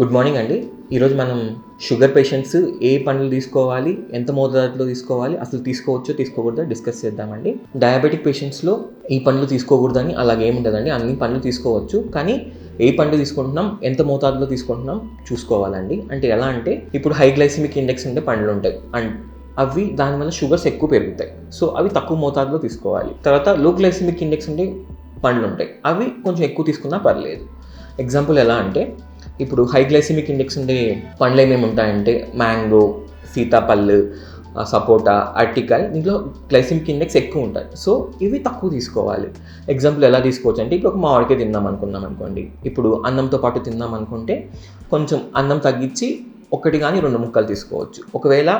Good morning అండి. ఈరోజు మనం షుగర్ పేషెంట్స్ ఏ పండ్లు తీసుకోవాలి ఎంత మోతాదులో తీసుకోవాలి అసలు తీసుకోవచ్చో తీసుకోకూడదో డిస్కస్ చేద్దామండి. డయాబెటిక్ పేషెంట్స్లో ఈ పండ్లు తీసుకోకూడదని అలాగే ఏముండదండి అన్ని పండ్లు తీసుకోవచ్చు. కానీ ఏ పండు తీసుకుంటున్నాం ఎంత మోతాదులో తీసుకుంటున్నాం చూసుకోవాలండి. అంటే ఎలా అంటే ఇప్పుడు హై గ్లైసిమిక్ ఇండెక్స్ ఉండే పండ్లు ఉంటాయి. అండ్ అవి దానివల్ల షుగర్స్ ఎక్కువ పెరుగుతాయి. సో అవి తక్కువ మోతాదులో తీసుకోవాలి. తర్వాత లో గ్లైసిమిక్ ఇండెక్స్ ఉండే పండ్లు ఉంటాయి. అవి కొంచెం ఎక్కువ తీసుకున్నా పర్లేదు. ఎగ్జాంపుల్ ఎలా అంటే ఇప్పుడు హై గ్లైసిమిక్ ఇండెక్స్ ఉండే పండ్లు ఏమేమి ఉంటాయంటే మ్యాంగో సీతాపళ్ళు సపోటా అరటికాయ దీంట్లో గ్లైసిమిక్ ఇండెక్స్ ఎక్కువ ఉంటాయి. సో ఇవి తక్కువ తీసుకోవాలి. ఎగ్జాంపుల్ ఎలా తీసుకోవచ్చు అంటే ఇప్పుడు ఒక మామిడికాయ తిందాం అనుకున్నాం అనుకోండి. ఇప్పుడు అన్నంతో పాటు తిందాం అనుకుంటే కొంచెం అన్నం తగ్గించి ఒకటి కానీ రెండు ముక్కలు తీసుకోవచ్చు. ఒకవేళ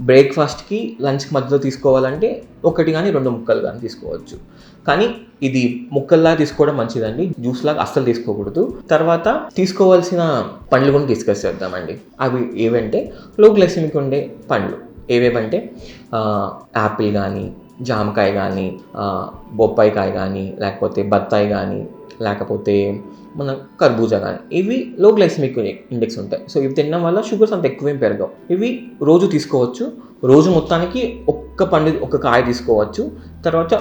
బ్రేక్ఫాస్ట్కి లంచ్కి మధ్యలో తీసుకోవాలంటే ఒకటి కానీ రెండు ముక్కలు కానీ తీసుకోవచ్చు. కానీ ఇది ముక్కల్లా తీసుకోవడం మంచిదండి. జ్యూస్ లాగా అస్సలు తీసుకోకూడదు. తర్వాత తీసుకోవాల్సిన పండ్లు కూడా డిస్కస్ చేద్దామండి. అవి ఏవంటే లో గ్లైసిమిక్ ఉండే పండ్లు. ఏవేవంటే యాపిల్ కానీ జామకాయ కానీ బొప్పాయికాయ కానీ లేకపోతే బత్తాయి కానీ లేకపోతే మన కర్బూజా కానీ ఇవి లో గ్లైసమిక్ ఇండెక్స్ ఉంటాయి. సో ఇవి తినడం వల్ల షుగర్స్ అంత ఎక్కువేం పెరగవు. ఇవి రోజు తీసుకోవచ్చు. రోజు మొత్తానికి ఒక్క పండు ఒక కాయ తీసుకోవచ్చు. తర్వాత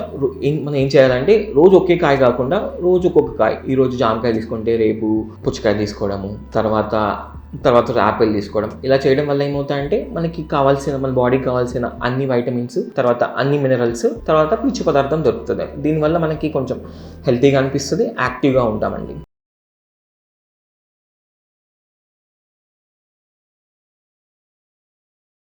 మనం ఏం చేయాలంటే రోజు ఒకే కాయ కాకుండా రోజు ఒక్కొక్క కాయ. ఈ రోజు జామకాయ తీసుకుంటే రేపు పుచ్చకాయ తీసుకోవడము తర్వాత తర్వాత యాపిల్ తీసుకోవడం. ఇలా చేయడం వల్ల ఏమవుతాయంటే మనకి కావాల్సిన మన బాడీకి కావాల్సిన అన్ని వైటమిన్స్ తర్వాత అన్ని మినరల్స్ తర్వాత పీచు పదార్థం దొరుకుతుంది. దీనివల్ల మనకి కొంచెం హెల్తీగా అనిపిస్తుంది యాక్టివ్గా ఉంటామండి.